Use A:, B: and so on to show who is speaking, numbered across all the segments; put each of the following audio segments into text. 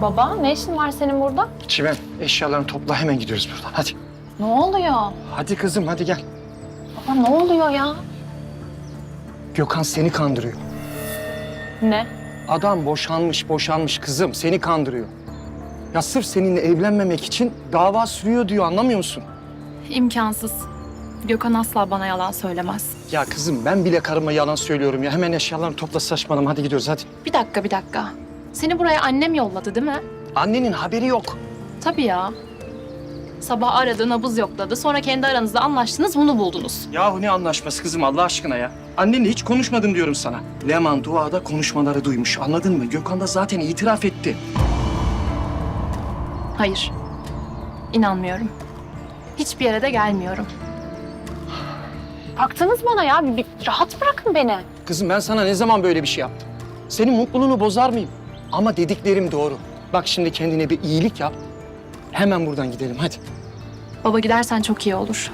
A: Baba ne işin var senin burada?
B: Çimen eşyalarını topla hemen gidiyoruz buradan. Hadi.
A: Ne oluyor?
B: Hadi kızım hadi gel.
A: Baba ne oluyor ya?
B: Gökhan seni kandırıyor.
A: Ne?
B: Adam boşanmış boşanmış kızım seni kandırıyor. Ya sırf seninle evlenmemek için dava sürüyor diyor anlamıyor musun?
A: İmkansız. Gökhan asla bana yalan söylemez.
B: Ya kızım ben bile karıma yalan söylüyorum ya. Hemen eşyalarını topla saçmalama hadi gidiyoruz hadi.
A: Bir dakika bir dakika. Seni buraya annem yolladı değil mi?
B: Annenin haberi yok.
A: Tabii ya. Sabah aradı, nabız yokladı. Sonra kendi aranızda anlaştınız, bunu buldunuz.
B: Yahu ne anlaşması kızım Allah aşkına ya. Annenle hiç konuşmadım diyorum sana. Leman duada konuşmaları duymuş anladın mı? Gökhan da zaten itiraf etti.
A: Hayır. İnanmıyorum. Hiçbir yere de gelmiyorum. Baktınız bana ya. Bir, bir rahat bırakın beni.
B: Kızım ben sana ne zaman böyle bir şey yaptım? Senin mutluluğunu bozar mıyım? Ama dediklerim doğru. Bak şimdi kendine bir iyilik yap. Hemen buradan gidelim hadi.
A: Baba gidersen çok iyi olur.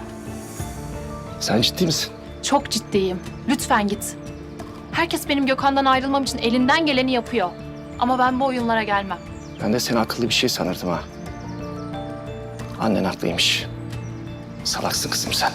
B: Sen ciddi misin?
A: Çok ciddiyim. Lütfen git. Herkes benim Gökhan'dan ayrılmam için elinden geleni yapıyor. Ama ben bu oyunlara gelmem.
B: Ben de seni akıllı bir şey sanırdım ha. Annen haklıymış. Salaksın kızım sen.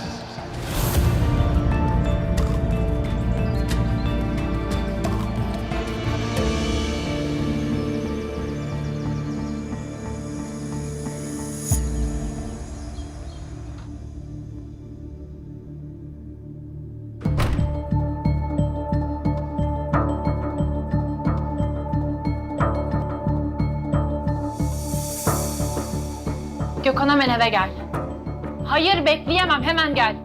A: Gökhan hemen eve gel. Hayır bekleyemem hemen gel.